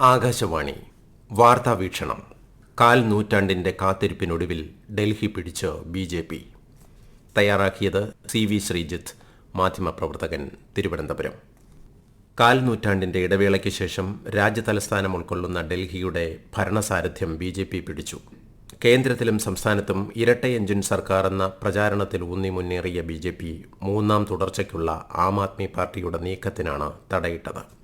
ആകാശവാണി. വാർത്താ വീക്ഷണം. കാൽ നൂറ്റാണ്ടിന്റെ കാത്തിരിപ്പിനൊടുവിൽ ഡൽഹി പിടിച്ച് ബി ജെ പി. തയ്യാറാക്കിയത് സി വി ശ്രീജിത്ത് മാധ്യമപ്രവർത്തകൻ തിരുവനന്തപുരം. കാൽ നൂറ്റാണ്ടിന്റെ ഇടവേളയ്ക്ക് ശേഷം രാജ്യതലസ്ഥാനം ഉൾക്കൊള്ളുന്ന ഡൽഹിയുടെ ഭരണസാരഥ്യം ബി ജെ പി പിടിച്ചു. കേന്ദ്രത്തിലും സംസ്ഥാനത്തും ഇരട്ട എഞ്ചിൻ സർക്കാർ എന്ന പ്രചാരണത്തിൽ ഊന്നി മുന്നേറിയ ബി ജെ പി മൂന്നാം തുടർച്ചയ്ക്കുള്ള ആം ആദ്മി പാർട്ടിയുടെ നീക്കത്തിനാണ് തടയിട്ടത്.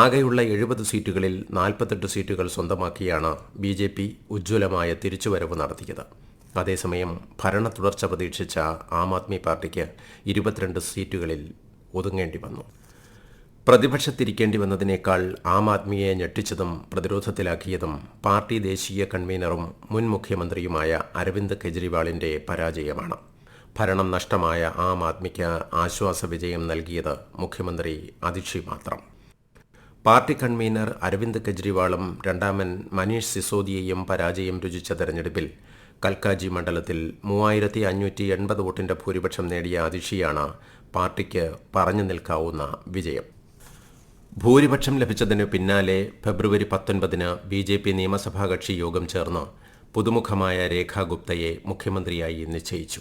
ആകെയുള്ള എഴുപത് സീറ്റുകളിൽ നാൽപ്പത്തെട്ട് സീറ്റുകൾ സ്വന്തമാക്കിയാണ് ബി ജെ പി ഉജ്ജ്വലമായ തിരിച്ചുവരവ് നടത്തിയത്. അതേസമയം ഭരണ തുടർച്ച പ്രതീക്ഷിച്ച ആം ആദ്മി പാർട്ടിക്ക് ഇരുപത്തിരണ്ട് സീറ്റുകളിൽ ഒതുങ്ങേണ്ടി വന്നു. പ്രതിപക്ഷത്തിരിക്കേണ്ടി വന്നതിനേക്കാൾ ആം ആദ്മിയെ ഞെട്ടിച്ചതും പ്രതിരോധത്തിലാക്കിയതും പാർട്ടി ദേശീയ കൺവീനറും മുൻ മുഖ്യമന്ത്രിയുമായ അരവിന്ദ് കെജ്രിവാളിന്റെ പരാജയമാണ്. ഭരണം നഷ്ടമായ ആം ആദ്മിക്ക് ആശ്വാസ വിജയം നൽകിയത് മുഖ്യമന്ത്രി അതിഷി മാത്രം. പാർട്ടി കൺവീനർ അരവിന്ദ് കെജ്രിവാളും രണ്ടാമൻ മനീഷ് സിസോദിയയും പരാജയം രുചിച്ച തെരഞ്ഞെടുപ്പിൽ കൽക്കാജി മണ്ഡലത്തിൽ മൂവായിരത്തി അഞ്ഞൂറ്റി എൺപത് വോട്ടിന്റെ ഭൂരിപക്ഷം നേടിയ അതിഷിയാണ് പാർട്ടിക്ക് പറഞ്ഞു നിൽക്കാവുന്ന വിജയം. ഭൂരിപക്ഷം ലഭിച്ചതിനു പിന്നാലെ ഫെബ്രുവരി പത്തൊൻപതിന് ബി ജെ പി നിയമസഭാ കക്ഷി യോഗം ചേർന്ന് പുതുമുഖമായ രേഖാ ഗുപ്തയെ മുഖ്യമന്ത്രിയായി നിശ്ചയിച്ചു.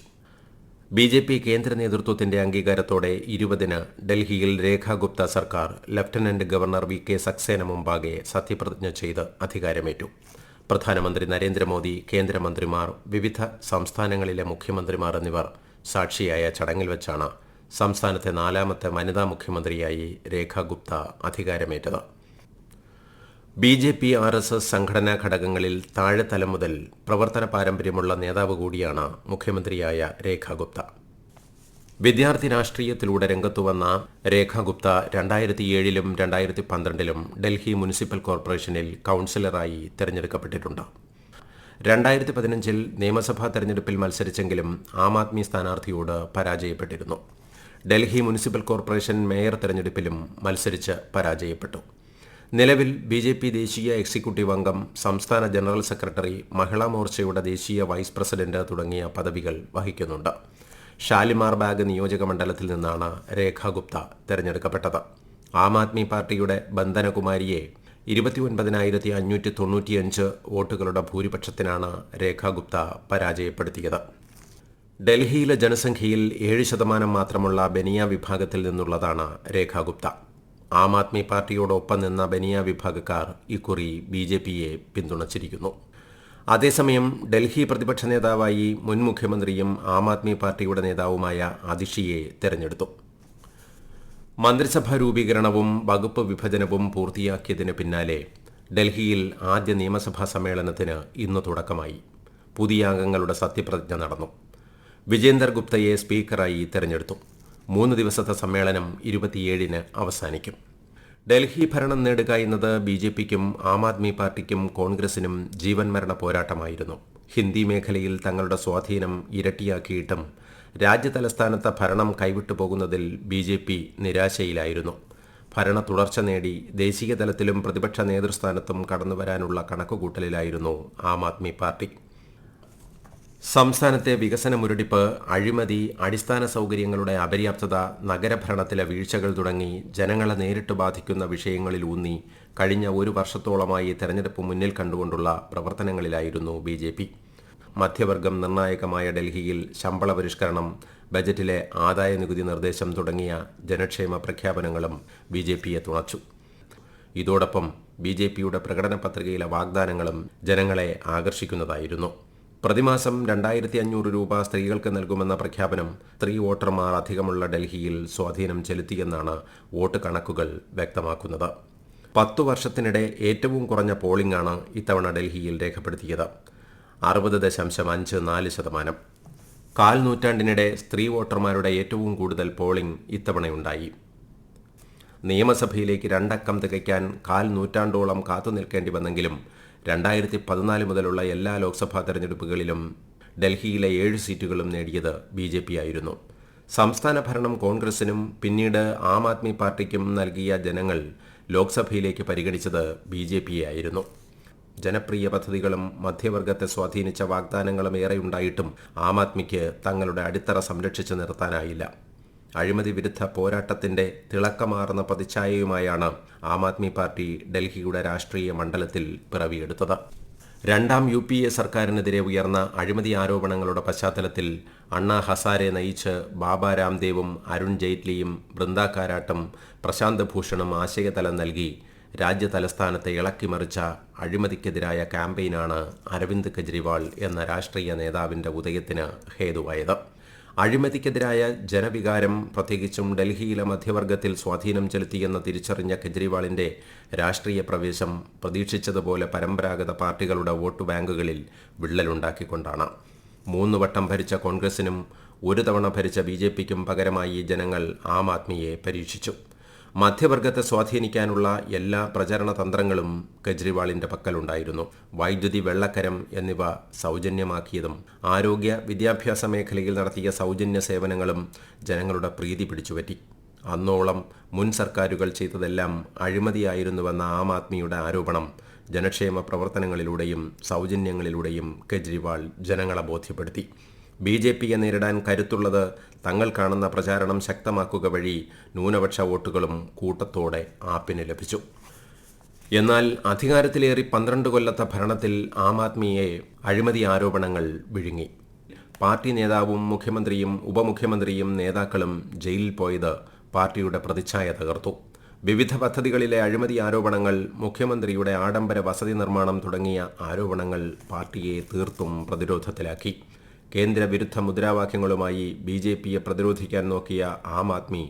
ബി ജെ പി കേന്ദ്ര നേതൃത്വത്തിന്റെ അംഗീകാരത്തോടെ ഇരുപതിന് ഡൽഹിയിൽ രേഖാ ഗുപ്ത സർക്കാർ lieutenant governor V K Saxena മുമ്പാകെ സത്യപ്രതിജ്ഞ ചെയ്ത് അധികാരമേറ്റു. പ്രധാനമന്ത്രി നരേന്ദ്രമോദി കേന്ദ്രമന്ത്രിമാർ വിവിധ സംസ്ഥാനങ്ങളിലെ മുഖ്യമന്ത്രിമാർ എന്നിവർ സാക്ഷിയായ ചടങ്ങിൽ വെച്ചാണ് സംസ്ഥാനത്തെ നാലാമത്തെ വനിതാ മുഖ്യമന്ത്രിയായി Rekha Gupta അധികാരമേറ്റത്. B J P R S S സംഘടനാ ഘടകങ്ങളിൽ താഴെത്തലം മുതൽ പ്രവർത്തന പാരമ്പര്യമുള്ള നേതാവ് കൂടിയാണ് മുഖ്യമന്ത്രിയായ രേഖാഗുപ്ത വിദ്യാർത്ഥി രാഷ്ട്രീയത്തിലൂടെ രംഗത്തുവന്ന രേഖാഗുപ്ത രണ്ടായിരത്തി ഏഴിലും രണ്ടായിരത്തി പന്ത്രണ്ടിലും ഡൽഹി മുനിസിപ്പൽ കോർപ്പറേഷനിൽ കൗൺസിലറായി തിരഞ്ഞെടുക്കപ്പെട്ടിട്ടുണ്ട്. രണ്ടായിരത്തി പതിനഞ്ചിൽ നിയമസഭാ തെരഞ്ഞെടുപ്പിൽ മത്സരിച്ചെങ്കിലും ആം ആദ്മി സ്ഥാനാർത്ഥിയോട് പരാജയപ്പെട്ടിരുന്നു. ഡൽഹി മുനിസിപ്പൽ കോർപ്പറേഷൻ മേയർ തെരഞ്ഞെടുപ്പിലും മത്സരിച്ച് പരാജയപ്പെട്ടു. നിലവിൽ ബി ജെ പി ദേശീയ എക്സിക്യൂട്ടീവ് അംഗം സംസ്ഥാന ജനറൽ സെക്രട്ടറി മഹിളാ മോർച്ചയുടെ ദേശീയ വൈസ് പ്രസിഡന്റ് തുടങ്ങിയ പദവികൾ വഹിക്കുന്നുണ്ട്. ഷാലിമാർ ബാഗ് നിയോജക മണ്ഡലത്തിൽ നിന്നാണ് രേഖാ ഗുപ്ത തെരഞ്ഞെടുക്കപ്പെട്ടത്. ആം ആദ്മി പാർട്ടിയുടെ ബന്ധനകുമാരിയെ ഇരുപത്തിയൊൻപതിനായിരത്തി അഞ്ഞൂറ്റി തൊണ്ണൂറ്റിയഞ്ച് വോട്ടുകളുടെ ഭൂരിപക്ഷത്തിനാണ് രേഖാ ഗുപ്ത പരാജയപ്പെടുത്തിയത്. ഡൽഹിയിലെ ജനസംഖ്യയിൽ ഏഴ് ശതമാനം മാത്രമുള്ള ബനിയ വിഭാഗത്തിൽ നിന്നുള്ളതാണ് രേഖാ ഗുപ്ത. ആം ആദ്മി പാർട്ടിയോടൊപ്പം നിന്ന ബനിയ വിഭാഗക്കാർ ഇക്കുറി ബി ജെ പിയെ പിന്തുണച്ചിരിക്കുന്നു. അതേസമയം ഡൽഹി പ്രതിപക്ഷ നേതാവായി മുൻ മുഖ്യമന്ത്രിയും ആം ആദ്മി പാർട്ടിയുടെ നേതാവുമായ അതിഷിയെ തെരഞ്ഞെടുത്തു. മന്ത്രിസഭാ രൂപീകരണവും വകുപ്പ് വിഭജനവും പൂർത്തിയാക്കിയതിന് പിന്നാലെ ഡൽഹിയിൽ ആദ്യ നിയമസഭാ സമ്മേളനത്തിന് ഇന്ന് തുടക്കമായി. പുതിയ അംഗങ്ങളുടെ സത്യപ്രതിജ്ഞ നടന്നു. വിജേന്ദർ ഗുപ്തയെ സ്പീക്കറായി തെരഞ്ഞെടുത്തു. മൂന്ന് ദിവസത്തെ സമ്മേളനം ഇരുപത്തിയേഴിന് അവസാനിക്കും. ഡൽഹി ഭരണം നേടുക എന്നത് ബി ജെ പിക്കും ആം ആദ്മി പാർട്ടിക്കും കോൺഗ്രസിനും ജീവൻ മരണ പോരാട്ടമായിരുന്നു. ഹിന്ദി മേഖലയിൽ തങ്ങളുടെ സ്വാധീനം ഇരട്ടിയാക്കിയിട്ടും രാജ്യതലസ്ഥാനത്തെ ഭരണം കൈവിട്ടു പോകുന്നതിൽ ബി ജെ പി നിരാശയിലായിരുന്നു. ഭരണ തുടർച്ച നേടി ദേശീയ തലത്തിലും പ്രതിപക്ഷ നേതൃസ്ഥാനത്തും കടന്നുവരാനുള്ള കണക്കുകൂട്ടലിലായിരുന്നു ആം ആദ്മി പാർട്ടി. സംസ്ഥാനത്തെ വികസന മുരടിപ്പ് അഴിമതി അടിസ്ഥാന സൗകര്യങ്ങളുടെ അപര്യാപ്തത നഗരഭരണത്തിലെ വീഴ്ചകൾ തുടങ്ങി ജനങ്ങളെ നേരിട്ട് ബാധിക്കുന്ന വിഷയങ്ങളിൽ ഊന്നി കഴിഞ്ഞ ഒരു വർഷത്തോളമായി തെരഞ്ഞെടുപ്പ് മുന്നിൽ കണ്ടുകൊണ്ടുള്ള പ്രവർത്തനങ്ങളിലായിരുന്നു ബി ജെ പി. മധ്യവർഗം നിർണായകമായ ഡൽഹിയിൽ ശമ്പള പരിഷ്കരണം ബജറ്റിലെ ആദായ നികുതി നിർദ്ദേശം തുടങ്ങിയ ജനക്ഷേമ പ്രഖ്യാപനങ്ങളും ബി ജെ പിയെ തുണച്ചു. ഇതോടൊപ്പം ബി ജെ പിയുടെ പ്രകടന പത്രികയിലെ വാഗ്ദാനങ്ങളും ജനങ്ങളെ ആകർഷിക്കുന്നതായിരുന്നു. പ്രതിമാസം രണ്ടായിരത്തി അഞ്ഞൂറ് രൂപ സ്ത്രീകൾക്ക് നൽകുമെന്ന പ്രഖ്യാപനം സ്ത്രീ വോട്ടർമാർ അധികമുള്ള ഡൽഹിയിൽ സ്വാധീനം ചെലുത്തിയെന്നാണ് വോട്ട് കണക്കുകൾ വ്യക്തമാക്കുന്നത്. പത്തു വർഷത്തിനിടെ ഏറ്റവും കുറഞ്ഞ പോളിംഗാണ് ഇത്തവണ ഡൽഹിയിൽ രേഖപ്പെടുത്തിയത്. അറുപത് ദശാംശം അഞ്ച് നാല് ശതമാനം. കാൽ നൂറ്റാണ്ടിനിടെ സ്ത്രീ വോട്ടർമാരുടെ ഏറ്റവും കൂടുതൽ പോളിംഗ് ഇത്തവണയുണ്ടായി. നിയമസഭയിലേക്ക് രണ്ടക്കം തികയ്ക്കാൻ കാൽ നൂറ്റാണ്ടോളം കാത്തു നിൽക്കേണ്ടി വന്നെങ്കിലും രണ്ടായിരത്തി പതിനാല് മുതലുള്ള എല്ലാ ലോക്സഭാ തെരഞ്ഞെടുപ്പുകളിലും ഡൽഹിയിലെ ഏഴ് സീറ്റുകളും നേടിയത് ബി ജെ പി ആയിരുന്നു. സംസ്ഥാന ഭരണം കോൺഗ്രസിനും പിന്നീട് ആം ആദ്മി പാർട്ടിക്കും നൽകിയ ജനങ്ങൾ ലോക്സഭയിലേക്ക് പരിഗണിച്ചത് ബി ജെ പിയെ ആയിരുന്നു. ജനപ്രിയ പദ്ധതികളും മധ്യവർഗത്തെ സ്വാധീനിച്ച വാഗ്ദാനങ്ങളും ഏറെയുണ്ടായിട്ടും ആം ആദ്മിക്ക് തങ്ങളുടെ അടിത്തറ സംരക്ഷിച്ചു നിർത്താനായില്ല. അഴിമതി വിരുദ്ധ പോരാട്ടത്തിന്റെ തിളക്കമാർന്ന പ്രതിച്ഛായയുമായാണ് ആം ആദ്മി പാർട്ടി ഡൽഹിയുടെ രാഷ്ട്രീയ മണ്ഡലത്തിൽ പിറവിയെടുത്തത്. രണ്ടാം യു പി എ സർക്കാരിനെതിരെ ഉയർന്ന അഴിമതി ആരോപണങ്ങളുടെ പശ്ചാത്തലത്തിൽ അണ്ണാ ഹസാരെ നയിച്ച് ബാബ രാംദേവും അരുൺ ജെയ്റ്റ്ലിയും ബൃന്ദ പ്രശാന്ത് ഭൂഷണും ആശയതലം നൽകി രാജ്യ തലസ്ഥാനത്തെ ഇളക്കിമറിച്ച അഴിമതിക്കെതിരായ ക്യാമ്പയിനാണ് അരവിന്ദ് കെജ്രിവാൾ എന്ന രാഷ്ട്രീയ നേതാവിന്റെ ഉദയത്തിന് ഹേതുവായത്. അഴിമതിക്കെതിരായ ജനവികാരം പ്രത്യേകിച്ചും ഡൽഹിയിലെ മധ്യവർഗത്തിൽ സ്വാധീനം ചെലുത്തിയെന്ന് തിരിച്ചറിഞ്ഞ കെജ്രിവാളിന്റെ രാഷ്ട്രീയ പ്രവേശം പ്രതീക്ഷിച്ചതുപോലെ പരമ്പരാഗത പാർട്ടികളുടെ വോട്ട് ബാങ്കുകളിൽ വിള്ളലുണ്ടാക്കിക്കൊണ്ടാണ്. മൂന്ന് വട്ടം ഭരിച്ച കോൺഗ്രസിനും ഒരു തവണ ഭരിച്ച ബി ജെ പിക്കും പകരമായി ജനങ്ങൾ ആം ആദ്മിയെ പരീക്ഷിച്ചു. മധ്യവർഗത്തെ സ്വാധീനിക്കാനുള്ള എല്ലാ പ്രചരണ തന്ത്രങ്ങളും കെജ്രിവാളിന്റെ പക്കലുണ്ടായിരുന്നു. വൈദ്യുതി വെള്ളക്കരം എന്നിവ സൗജന്യമാക്കിയതും ആരോഗ്യ വിദ്യാഭ്യാസ മേഖലയിൽ നടത്തിയ സൗജന്യ സേവനങ്ങളും ജനങ്ങളുടെ പ്രീതി പിടിച്ചുപറ്റി. അന്നോളം മുൻ സർക്കാരുകൾ ചെയ്തതെല്ലാം അഴിമതിയായിരുന്നുവെന്ന ആം ആദ്മിയുടെ ആരോപണം ജനക്ഷേമ പ്രവർത്തനങ്ങളിലൂടെയും സൗജന്യങ്ങളിലൂടെയും കെജ്രിവാൾ ജനങ്ങളെ ബോധ്യപ്പെടുത്തി. ബി ജെ പിയെ നേരിടാൻ കരുത്തുള്ളത് തങ്ങൾ കാണുന്ന പ്രചാരണം ശക്തമാക്കുക വഴി ന്യൂനപക്ഷ വോട്ടുകളും കൂട്ടത്തോടെ ആപ്പിന് ലഭിച്ചു. എന്നാൽ അധികാരത്തിലേറി പന്ത്രണ്ട് കൊല്ലത്തെ ഭരണത്തിൽ ആം ആദ്മിയെ അഴിമതി ആരോപണങ്ങൾ വിഴുങ്ങി. പാർട്ടി നേതാവും മുഖ്യമന്ത്രിയും ഉപമുഖ്യമന്ത്രിയും നേതാക്കളും ജയിലിൽ പോയത് പാർട്ടിയുടെ പ്രതിച്ഛായ തകർത്തു. വിവിധ പദ്ധതികളിലെ അഴിമതി ആരോപണങ്ങൾ മുഖ്യമന്ത്രിയുടെ ആഡംബര വസതി നിർമ്മാണം തുടങ്ങിയ ആരോപണങ്ങൾ പാർട്ടിയെ തീർത്തും പ്രതിരോധത്തിലാക്കി. കേന്ദ്ര വിരുദ്ധ മുദ്രാവാക്യങ്ങളുമായി ബി ജെ പിയെ പ്രതിരോധിക്കാൻ നോക്കിയ ആം ആദ്മി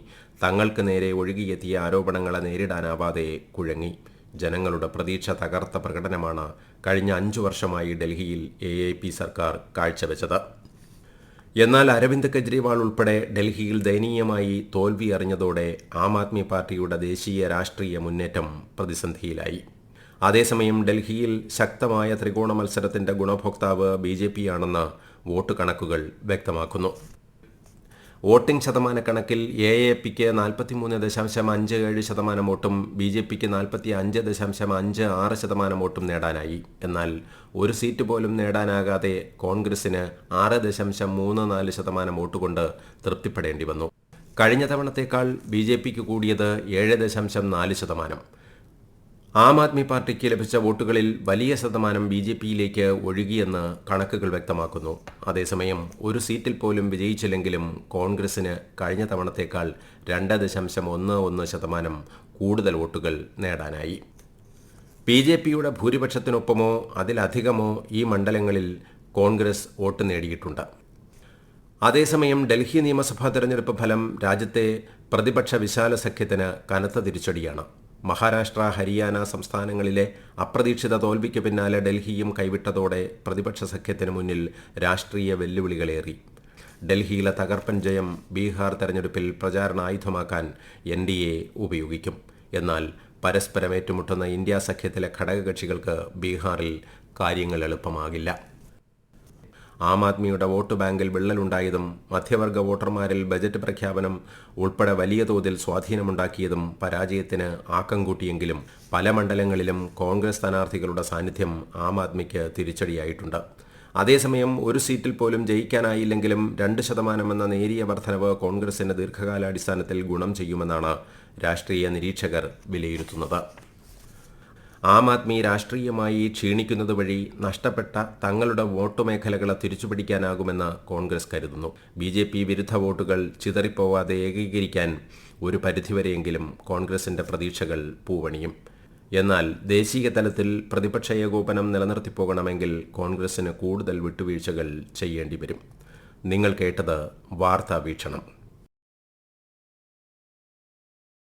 തങ്ങൾക്ക് നേരെ ഒഴുകിയെത്തിയ ആരോപണങ്ങളെ നേരിടാനാവാതെ കുഴങ്ങി. ജനങ്ങളുടെ പ്രതീക്ഷ തകർത്ത പ്രകടനമാണ് കഴിഞ്ഞ അഞ്ചു വർഷമായി ഡൽഹിയിൽ എ എ പി സർക്കാർ കാഴ്ചവെച്ചത്. എന്നാൽ അരവിന്ദ് കെജ്രിവാൾ ഉൾപ്പെടെ ഡൽഹിയിൽ ദയനീയമായി തോൽവി അറിഞ്ഞതോടെ ആം ആദ്മി പാർട്ടിയുടെ ദേശീയ രാഷ്ട്രീയ മുന്നേറ്റം പ്രതിസന്ധിയിലായി. അതേസമയം ഡൽഹിയിൽ ശക്തമായ ത്രികോണ മത്സരത്തിന്റെ ഗുണഭോക്താവ് ബി ജെ പി ആണെന്ന് വോട്ട് കണക്കുകൾ വ്യക്തമാക്കുന്നു. വോട്ടിംഗ് ശതമാന കണക്കിൽ എ എ പിക്ക് നാൽപ്പത്തിമൂന്ന് ദശാംശം അഞ്ച് ഏഴ് ശതമാനം വോട്ടും ബി ജെ പിക്ക് നാൽപ്പത്തി അഞ്ച് ദശാംശം അഞ്ച് ആറ് ശതമാനം വോട്ടും നേടാനായി. എന്നാൽ ഒരു സീറ്റ് പോലും നേടാനാകാതെ കോൺഗ്രസിന് ആറ് ദശാംശം മൂന്ന് നാല് ശതമാനം വോട്ട് കൊണ്ട് തൃപ്തിപ്പെടേണ്ടി വന്നു. കഴിഞ്ഞ തവണത്തേക്കാൾ ബി ജെ പിക്ക് കൂടിയത് ഏഴ് ദശാംശം നാല് ശതമാനം. ആം ആദ്മി പാർട്ടിക്ക് ലഭിച്ച വോട്ടുകളിൽ വലിയ ശതമാനം ബി ജെ പിയിലേക്ക് ഒഴുകിയെന്ന് കണക്കുകൾ വ്യക്തമാക്കുന്നു. അതേസമയം ഒരു സീറ്റിൽ പോലും വിജയിച്ചില്ലെങ്കിലും കോൺഗ്രസിന് കഴിഞ്ഞ തവണത്തേക്കാൾ രണ്ട് ദശാംശം ഒന്ന് ഒന്ന് ശതമാനം കൂടുതൽ വോട്ടുകൾ നേടാനായി. ബി ജെ പിയുടെ ഭൂരിപക്ഷത്തിനൊപ്പമോ അതിലധികമോ ഈ മണ്ഡലങ്ങളിൽ കോൺഗ്രസ് വോട്ട് നേടിയിട്ടുണ്ട്. അതേസമയം ഡൽഹി നിയമസഭാ തെരഞ്ഞെടുപ്പ് ഫലം രാജ്യത്തെ പ്രതിപക്ഷ വിശാല സഖ്യത്തിന് കനത്ത തിരിച്ചടിയാണ്. മഹാരാഷ്ട്ര ഹരിയാന സംസ്ഥാനങ്ങളിലെ അപ്രതീക്ഷിത തോൽവിക്ക് പിന്നാലെ ഡൽഹിയും കൈവിട്ടതോടെ പ്രതിപക്ഷ സഖ്യത്തിന് മുന്നിൽ രാഷ്ട്രീയ വെല്ലുവിളികളേറി. ഡൽഹിയിലെ തകർപ്പൻ ജയം ബീഹാർ തെരഞ്ഞെടുപ്പിൽ പ്രചാരണ ആയുധമാക്കാൻ എൻ ഡി എ ഉപയോഗിക്കും. എന്നാൽ പരസ്പരം ഏറ്റുമുട്ടുന്ന ഇന്ത്യ സഖ്യത്തിലെ ഘടകകക്ഷികൾക്ക് ബീഹാറിൽ കാര്യങ്ങൾ എളുപ്പമാകില്ല. ആം ആദ്മിയുടെ വോട്ട് ബാങ്കിൽ വിള്ളലുണ്ടായതും മധ്യവർഗ വോട്ടർമാരിൽ ബജറ്റ് പ്രഖ്യാപനം ഉൾപ്പെടെ വലിയ തോതിൽ സ്വാധീനമുണ്ടാക്കിയതും പരാജയത്തിന് ആക്കം കൂട്ടിയെങ്കിലും പല മണ്ഡലങ്ങളിലും കോൺഗ്രസ് സ്ഥാനാർത്ഥികളുടെ സാന്നിധ്യം ആം ആദ്മിക്ക് തിരിച്ചടിയായിട്ടുണ്ട്. അതേസമയം ഒരു സീറ്റിൽ പോലും ജയിക്കാനായില്ലെങ്കിലും രണ്ട് ശതമാനമെന്ന നേരിയ വർധനവ് കോൺഗ്രസിന് ദീർഘകാലാടിസ്ഥാനത്തിൽ ഗുണം ചെയ്യുമെന്നാണ് രാഷ്ട്രീയ നിരീക്ഷകർ വിലയിരുത്തുന്നത്. ആം ആദ്മി രാഷ്ട്രീയമായി ക്ഷീണിക്കുന്നത് വഴി നഷ്ടപ്പെട്ട തങ്ങളുടെ വോട്ട് മേഖലകളെ തിരിച്ചുപിടിക്കാനാകുമെന്ന് കോൺഗ്രസ് കരുതുന്നു. ബി ജെ പി വിരുദ്ധ വോട്ടുകൾ ചിതറിപ്പോവാതെ ഏകീകരിക്കാൻ ഒരു പരിധിവരെയെങ്കിലും കോൺഗ്രസിന്റെ പ്രതീക്ഷകൾ പൂവണിയും. എന്നാൽ ദേശീയ തലത്തിൽ പ്രതിപക്ഷ ഏകോപനം നിലനിർത്തിപ്പോകണമെങ്കിൽ കോൺഗ്രസിന് കൂടുതൽ വിട്ടുവീഴ്ചകൾ ചെയ്യേണ്ടി വരും നിങ്ങൾ കേട്ടത് വാർത്താ വീക്ഷണം.